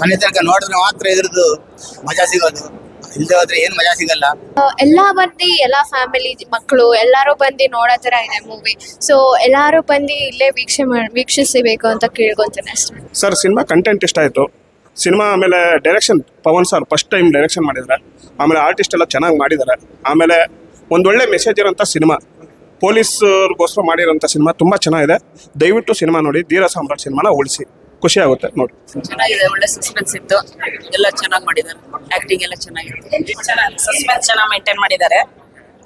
ಮನೆ ತನಕ ನೋಡಿದ್ರೆ ಮಾತ್ರ ಇದ್ರದ್ದು ಮಜಾ ಸಿಗೋದು. ಇಲ್ಲದೆ ಹೋದ್ರೆ ಏನು ಮಜಾ ಸಿಗಲ್ಲ. ಎಲ್ಲಾ ಬಂದು ಎಲ್ಲಾ ಫ್ಯಾಮಿಲಿ ಮಕ್ಕಳು ಎಲ್ಲಾರು ಬಂದು ನೋಡೋ ತರ ಇದೆ ಮೂವಿ ಸೊ ಎಲ್ಲಾರು ಬಂದು ಇಲ್ಲೇ ವೀಕ್ಷೆ ಮಾಡ್ ವೀಕ್ಷಿಸಬೇಕು ಅಂತ ಕೇಳ್ಕೊಂತೇನೆ ಅಷ್ಟೇ. ಸರ್ ಸಿನಿಮಾ ಕಂಟೆಂಟ್ ಇಷ್ಟ ಆಯಿತು. ಸಿನಿಮಾ ಆಮೇಲೆ direction Pavan sir first time direction ಮಾಡಿದ್ದಾರೆ ಆಮೇಲೆ ಆರ್ಟಿಸ್ಟ್ ಎಲ್ಲ ಚೆನ್ನಾಗಿ ಮಾಡಿದ್ದಾರೆ ಆಮೇಲೆ ಒಂದೊಳ್ಳೆ ಮೆಸೇಜ್ ಇರೋಂಥ ಸಿನಿಮಾ ಪೊಲೀಸ್ಗೋಸ್ಕರ ಮಾಡಿರೋಂಥ ಸಿನಿಮಾ ತುಂಬ ಚೆನ್ನಾಗಿದೆ. ದಯವಿಟ್ಟು ಸಿನಿಮಾ ನೋಡಿ ಧೀರ ಸಾಮ್ರಾಟ್ ಸಿನಿಮಾನ ಉಳಿಸಿ. ಖುಷಿ ಆಗುತ್ತೆ ನೋಡಿ. ಚೆನ್ನಾಗಿದೆ ಒಳ್ಳೆ ಸಸ್ಪೆನ್ಸ್ ಇತ್ತು. ಎಲ್ಲ ಚೆನ್ನಾಗಿ ಮಾಡಿದ್ದಾರೆ. ಆಕ್ಟಿಂಗ್ ಎಲ್ಲ ಚೆನ್ನಾಗಿತ್ತು ಚೆನ್ನಾಗಿ ಸಸ್ಪೆನ್ಸ್ ಚೆನ್ನಾಗಿ ಮೇಂಟೈನ್ ಮಾಡಿದ್ದಾರೆ.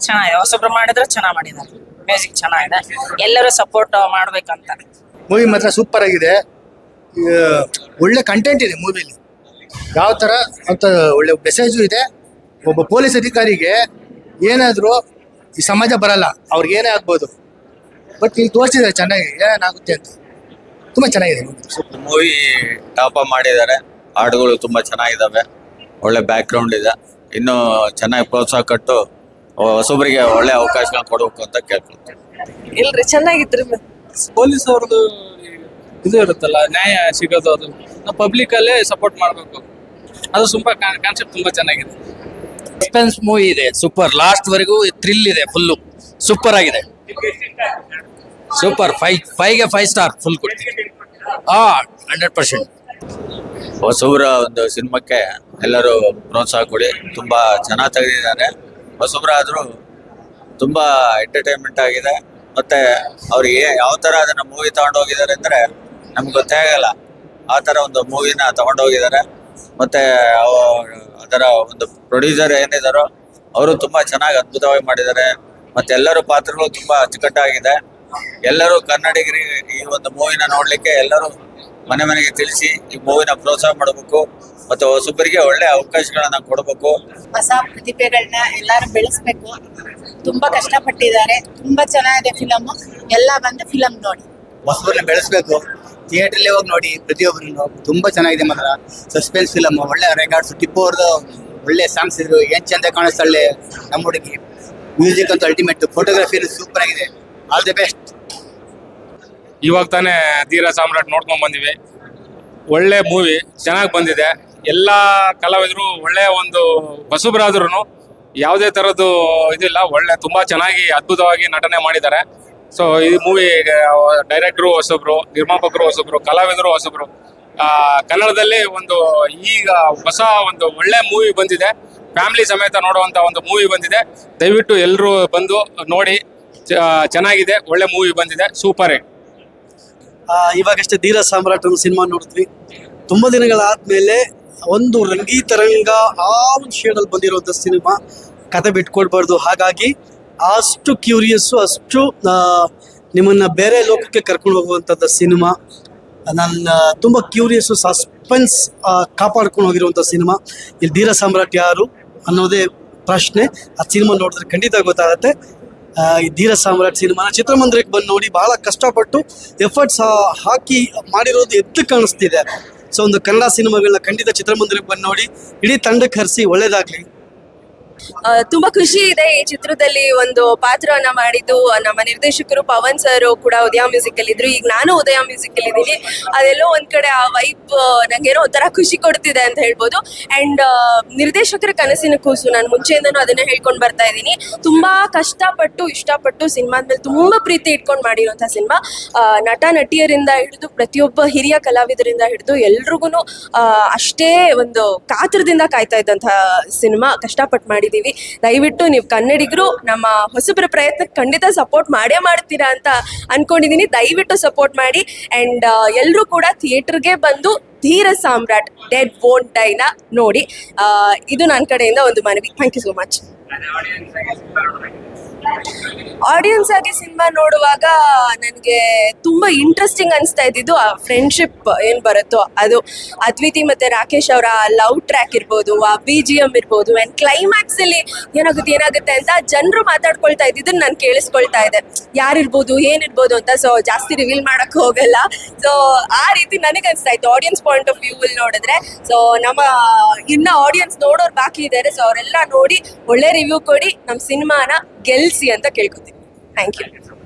ಚೆನ್ನಾಗಿದೆ. ಹೊಸಬ್ರು ಮಾಡಿದ್ರೆ ಚೆನ್ನಾಗಿ ಮಾಡಿದ್ದಾರೆ. ಮ್ಯೂಸಿಕ್ ಚೆನ್ನಾಗಿದೆ. ಎಲ್ಲರೂ ಸಪೋರ್ಟ್ ಮಾಡ್ಬೇಕಂತ. ಮೂವಿ ಮಾತ್ರ ಸೂಪರ್ ಆಗಿದೆ. ಒಳ್ಳೆ ಕಂಟೆಂಟ್ ಇದೆ ಮೂವಿಲಿ ಯಾವ ಥರ ಅಂತ ಒಳ್ಳೆ ಮೆಸೇಜು ಇದೆ. ಒಬ್ಬ ಪೊಲೀಸ್ ಅಧಿಕಾರಿಗೆ ಏನಾದರೂ ಈ ಸಮಾಜ ಬರಲ್ಲ. ಅವ್ರಿಗೆ ಏನೇ ಆಗ್ಬೋದು. ಬಟ್ ಇಲ್ಲಿ ತೋರಿಸಿದ್ದಾರೆ ಚೆನ್ನಾಗಿ. ಏನಾಗುತ್ತೆ ಅಂತ. ತುಂಬ ಚೆನ್ನಾಗಿದೆ. ಮೂವಿ ಟಾಪ್ ಮಾಡಿದ್ದಾರೆ. ಹಾಡುಗಳು ತುಂಬಾ ಚೆನ್ನಾಗಿದ್ದಾವೆ ಒಳ್ಳೆ ಬ್ಯಾಕ್ ಗ್ರೌಂಡ್ ಇದೆ. ಇನ್ನು ಚೆನ್ನಾಗಿ ಪ್ರೋತ್ಸಾಹ ಕೊಟ್ಟು ಹೊಸೊಬ್ಬರಿಗೆ ಒಳ್ಳೆ ಅವಕಾಶ ಕೊಡಬೇಕು ಅಂತ ಕೇಳ್ಕೊಳ್ತೀನಿ. ಇಲ್ರಿ ಚೆನ್ನಾಗಿತ್ರಿ ಪೊಲೀಸ್ ಅವ್ರದ್ದು ಇದು ಇರುತ್ತಲ್ಲ ನ್ಯಾಯ ಸಿಗೋದು ಅದು. ನಾವು ಪಬ್ಲಿಕ್ ಅಲ್ಲೇ ಸಪೋರ್ಟ್ ಮಾಡಬೇಕು. ಅದು ತುಂಬಾ ಕಾನ್ಸೆಪ್ಟ್ ತುಂಬಾ ಚೆನ್ನಾಗಿದೆ. ಸಸ್ಪೆನ್ಸ್ ಮೂವಿ ಇದೆ. ಸೂಪರ್ ಲಾಸ್ಟ್ ವರೆಗೂ ಥ್ರಿಲ್ ಇದೆ ಫುಲ್ಲು ಸೂಪರ್ ಆಗಿದೆ. ಸೂಪರ್ ಫೈ ಫೈವ್ಗೆ ಫೈವ್ ಸ್ಟಾರ್ ಫುಲ್ ಕೊಡ್ತೀನಿ. ಹಾ ಹಂಡ್ರೆಡ್ ಪರ್ಸೆಂಟ್ ಹೊಸಬ್ರ ಒಂದು ಸಿನಿಮಾಕ್ಕೆ ಎಲ್ಲರೂ ಪ್ರೋತ್ಸಾಹ ಕೊಡಿ. ತುಂಬ ಚೆನ್ನಾಗಿ ತೆಗೆದಿದ್ದಾರೆ. ಹೊಸಬ್ರಾದ್ರೂ ತುಂಬ ಎಂಟರ್ಟೈನ್ಮೆಂಟ್ ಆಗಿದೆ. ಮತ್ತೆ ಅವ್ರಿಗೆ ಯಾವ ಥರ ಅದನ್ನು ಮೂವಿ ತಗೊಂಡೋಗಿದ್ದಾರೆ ಅಂದರೆ ನಮ್ಗೆ ಗೊತ್ತೇ ಆಗಲ್ಲ. ಆ ಥರ ಒಂದು ಮೂವಿನ ತಗೊಂಡೋಗಿದ್ದಾರೆ. ಮತ್ತೆ ಅದರ ಒಂದು ಪ್ರೊಡ್ಯೂಸರ್ ಏನಿದ್ದಾರೋ ಅವರು ತುಂಬ ಚೆನ್ನಾಗಿ ಅದ್ಭುತವಾಗಿ ಮಾಡಿದ್ದಾರೆ. ಮತ್ತೆ ಎಲ್ಲರೂ ಪಾತ್ರಗಳು ತುಂಬ ಅಚ್ಚುಕಟ್ಟಾಗಿದೆ. ಎಲ್ಲರೂ ಕನ್ನಡಿಗರಿಗೆ ಈ ಒಂದು ಮೂವಿನ ನೋಡ್ಲಿಕ್ಕೆ ಎಲ್ಲರೂ ಮನೆ ಮನೆಗೆ ತಿಳಿಸಿ ಈ ಮೂವಿನ ಪ್ರೋತ್ಸಾಹ ಮಾಡಬೇಕು ಮತ್ತು ಹೊಸಬರಿಗೆ ಒಳ್ಳೆ ಅವಕಾಶಗಳನ್ನ ಕೊಡಬೇಕು. ಹೊಸ ಪ್ರತಿಭೆಗಳನ್ನ ಎಲ್ಲಾರು ಬೆಳೆಸ್ಬೇಕು. ತುಂಬಾ ಕಷ್ಟಪಟ್ಟಿದ್ದಾರೆ. ತುಂಬಾ ಚೆನ್ನಾಗಿದೆ ಫಿಲಮ್ ಎಲ್ಲ ಬಂದು ಫಿಲಮ್ ನೋಡಿ. ಹೊಸಬರನ್ನ ಬೆಳೆಸ್ಬೇಕು. ಥಿಯೇಟ್ರಲ್ಲಿ ಹೋಗಿ ನೋಡಿ ಪ್ರತಿಯೊಬ್ಬರನ್ನು. ತುಂಬಾ ಚೆನ್ನಾಗಿದೆ ಮಾತ್ರ. ಸಸ್ಪೆನ್ಸ್ ಫಿಲಮ್ ಒಳ್ಳೆ ರೆಕಾರ್ಡ್ಸ್ ಟಿಪ್ಪು ಅವ್ರದ್ದು ಒಳ್ಳೆ ಸಾಂಗ್ಸ್ ಇದ್ರು. ಏನ್ ಚಂದ ಕಾಣಿಸ್ತಾಳೆ ನಮ್ಮ ಹುಡುಗಿ ಮ್ಯೂಸಿಕ್ ಅಂತ ಅಲ್ಟಿಮೇಟ್ ಫೋಟೋಗ್ರಫಿ ಸೂಪರ್ ಆಗಿದೆ. ಆಲ್ ದಿ ಬೆಸ್ಟ್ ಇವಾಗ ತಾನೇ ಧೀರ ಸಾಮ್ರಾಟ್ ನೋಡ್ಕೊಂಡ್ ಬಂದಿವಿ. ಒಳ್ಳೆ ಮೂವಿ ಚೆನ್ನಾಗಿ ಬಂದಿದೆ. ಎಲ್ಲ ಕಲಾವಿದರು ಒಳ್ಳೆ ಒಂದು ಹೊಸಬ್ರಾದ್ರೂ ಯಾವುದೇ ಥರದ್ದು ಇದಿಲ್ಲ, ಒಳ್ಳೆ, ತುಂಬಾ ಚೆನ್ನಾಗಿ ಅದ್ಭುತವಾಗಿ ನಟನೆ ಮಾಡಿದ್ದಾರೆ. ಸೊ ಈ ಮೂವಿ ಡೈರೆಕ್ಟ್ರು ಹೊಸಬ್ರು, ನಿರ್ಮಾಪಕರು ಹೊಸಬ್ರು, ಕಲಾವಿದರು ಹೊಸಬ್ರು ಕನ್ನಡದಲ್ಲಿ ಒಂದು ಈಗ ಹೊಸ ಒಂದು ಒಳ್ಳೆ ಮೂವಿ ಬಂದಿದೆ. ಫ್ಯಾಮಿಲಿ ಸಮೇತ ನೋಡುವಂತ ಒಂದು ಮೂವಿ ಬಂದಿದೆ. ದಯವಿಟ್ಟು ಎಲ್ಲರೂ ಬಂದು ನೋಡಿ ಚೆನ್ನಾಗಿದೆ, ಒಳ್ಳೆ ಮೂವಿ ಬಂದಿದೆ. ಸೂಪರ್ ಹಿಟ್ ಇವಾಗಷ್ಟೇ ಧೀರ ಸಾಮ್ರಾಟ್ ಅನ್ನೋ ಸಿನಿಮಾ ನೋಡಿದ್ವಿ. ತುಂಬ ದಿನಗಳಾದ್ಮೇಲೆ ಒಂದು ರಂಗೀತರಂಗ ಆ ಒಂದು ಶೇಡಲ್ಲಿ ಬಂದಿರುವಂಥ ಸಿನಿಮಾ ಕತೆ ಬಿಟ್ಕೊಡ್ಬಾರ್ದು. ಹಾಗಾಗಿ ಅಷ್ಟು ಕ್ಯೂರಿಯಸ್ಸು ಅಷ್ಟು ನಿಮ್ಮನ್ನು ಬೇರೆ ಲೋಕಕ್ಕೆ ಕರ್ಕೊಂಡು ಹೋಗುವಂಥದ್ದು ಸಿನಿಮಾ. ನನ್ನ ತುಂಬ ಕ್ಯೂರಿಯಸ್ಸು ಸಸ್ಪೆನ್ಸ್ ಕಾಪಾಡ್ಕೊಂಡು ಹೋಗಿರುವಂಥ ಸಿನಿಮಾ. ಇಲ್ಲಿ ಧೀರ ಸಾಮ್ರಾಟ್ ಯಾರು ಅನ್ನೋದೇ ಪ್ರಶ್ನೆ. ಆ ಸಿನಿಮಾ ನೋಡಿದ್ರೆ ಖಂಡಿತ ಗೊತ್ತಾಗುತ್ತೆ. ಈ ಧೀರ ಸಾಮ್ರಾಟ್ ಸಿನಿಮಾನ ಚಿತ್ರಮಂದಿರಕ್ಕೆ ಬಂದು ನೋಡಿ ಬಹಳ ಕಷ್ಟಪಟ್ಟು ಎಫರ್ಟ್ಸ್ ಹಾಕಿ ಮಾಡಿರೋದು ಎದ್ದು ಕಾಣಿಸ್ತಿದೆ. ಸೊ ಒಂದು ಕನ್ನಡ ಸಿನಿಮಾಗಳನ್ನ ಖಂಡಿತ ಚಿತ್ರಮಂದಿರಕ್ಕೆ ಬಂದು ನೋಡಿ, ಇಡೀ ತಂಡಕ್ಕೆ ಹರಿಸಿ ಒಳ್ಳೇದಾಗ್ಲಿ. ತುಂಬಾ ಖುಷಿ ಇದೆ ಈ ಚಿತ್ರದಲ್ಲಿ ಒಂದು ಪಾತ್ರವನ್ನ ಮಾಡಿದ್ದು. ನಮ್ಮ ನಿರ್ದೇಶಕರು ಪವನ್ ಸರ್ ಕೂಡ ಉದಯ ಮ್ಯೂಸಿಕ್ ಅಲ್ಲಿ ಇದ್ರು. ಈಗ ನಾನು ಉದಯ ಮ್ಯೂಸಿಕ್ ಅಲ್ಲಿ ಇದ್ದೀನಿ. ಅದೆಲ್ಲೋ ಒಂದ್ ಕಡೆ ಆ ವೈಬ್ ನಂಗೇನೋ ಒಂಥರ ಖುಷಿ ಕೊಡ್ತಿದೆ ಅಂತ ಹೇಳ್ಬೋದು. ಅಂಡ್ ನಿರ್ದೇಶಕರ ಕನಸಿನ ಕೂಸು ನಾನು ಮುಂಚೆಯಿಂದನು ಅದನ್ನ ಹೇಳ್ಕೊಂಡ್ ಬರ್ತಾ ಇದ್ದೀನಿ. ತುಂಬಾ ಕಷ್ಟಪಟ್ಟು, ಇಷ್ಟಪಟ್ಟು ಸಿನಿಮಾದ ಮೇಲೆ ತುಂಬಾ ಪ್ರೀತಿ ಇಟ್ಕೊಂಡು ಮಾಡಿರುವಂತಹ ಸಿನಿಮಾ. ನಟ, ನಟಿಯರಿಂದ ಹಿಡಿದು ಪ್ರತಿಯೊಬ್ಬ ಹಿರಿಯ ಕಲಾವಿದರಿಂದ ಹಿಡಿದು ಎಲ್ರಿಗೂ ಅಷ್ಟೇ ಒಂದು ಕಾತರದಿಂದ ಕಾಯ್ತಾ ಇದ್ದಂತಹ ಸಿನಿಮಾ ಕಷ್ಟಪಟ್ಟು ಮಾಡಿದೀವಿ ದಯವಿಟ್ಟು ನೀವು ಕನ್ನಡಿಗರು ನಮ್ಮ ಹೊಸಬರ ಪ್ರಯತ್ನಕ್ಕೆ ಖಂಡಿತ ಸಪೋರ್ಟ್ ಮಾಡೇ ಮಾಡ್ತೀರಾ ಅಂತ ಅನ್ಕೊಂಡಿದೀನಿ. ದಯವಿಟ್ಟು ಸಪೋರ್ಟ್ ಮಾಡಿ. ಅಂಡ್ ಎಲ್ಲರೂ ಕೂಡ ಥಿಯೇಟರ್ಗೆ ಬಂದು ಧೀರ ಸಾಮ್ರಾಟ್ ಡೆಡ್ ಬೋನ್ ಡೈನ ನೋಡಿ. ಇದು ನನ್ನ ಕಡೆಯಿಂದ ಒಂದು ಮನವಿ. Thank you so much audience ಆಗಿ ಸಿನಿಮಾ ನೋಡುವಾಗ ನನಗೆ ತುಂಬಾ ಇಂಟ್ರೆಸ್ಟಿಂಗ್ ಅನಿಸ್ತಾ ಇದ್ದಿದ್ದು ಆ ಫ್ರೆಂಡ್ಶಿಪ್ ಏನ್ ಬರುತ್ತೋ ಅದು. ಅದ್ವಿತಿ ಮತ್ತೆ ರಾಕೇಶ್ ಅವರ ಲವ್ ಟ್ರ್ಯಾಕ್ ಇರ್ಬೋದು, ಆ ಬಿ ಜಿ ಎಂ ಇರ್ಬೋದು ಅಂಡ್ ಕ್ಲೈಮ್ಯಾಕ್ಸ್ ಅಲ್ಲಿ ಏನಾಗುತ್ತೆ ಏನಾಗುತ್ತೆ ಅಂತ ಜನರು ಮಾತಾಡ್ಕೊಳ್ತಾ ಇದ್ದಿದ್ದನ್ನ ನಾನು ಕೇಳಿಸ್ಕೊಳ್ತಾ ಇದ್ದೆ. ಯಾರಿರ್ಬೋದು, ಏನಿರ್ಬೋದು ಅಂತ ಸೊ ಜಾಸ್ತಿ ರಿವೀಲ್ ಮಾಡಕ್ ಹೋಗಲ್ಲ. ಸೊ ಆ ರೀತಿ ನನಗೆ ಅನಿಸ್ತಾ ಇತ್ತು. ಆಡಿಯನ್ಸ್ ಪಾಯಿಂಟ್ ಆಫ್ ವ್ಯೂ ಅಲ್ಲಿ ನೋಡಿದ್ರೆ ಸೊ ನಮ್ಮ ಇನ್ನ ಆಡಿಯನ್ಸ್ ನೋಡೋರು ಬಾಕಿ ಇದ್ದಾರೆ ಸೊ ಅವರೆಲ್ಲ ನೋಡಿ, ಒಳ್ಳೆ ರಿವ್ಯೂ ಕೊಡಿ ನಮ್ಮ ಸಿನಿಮಾನ ಗೆಲ್ಸಿ ಅಂತ ಕೇಳ್ಕೊತೀನಿ. Thank you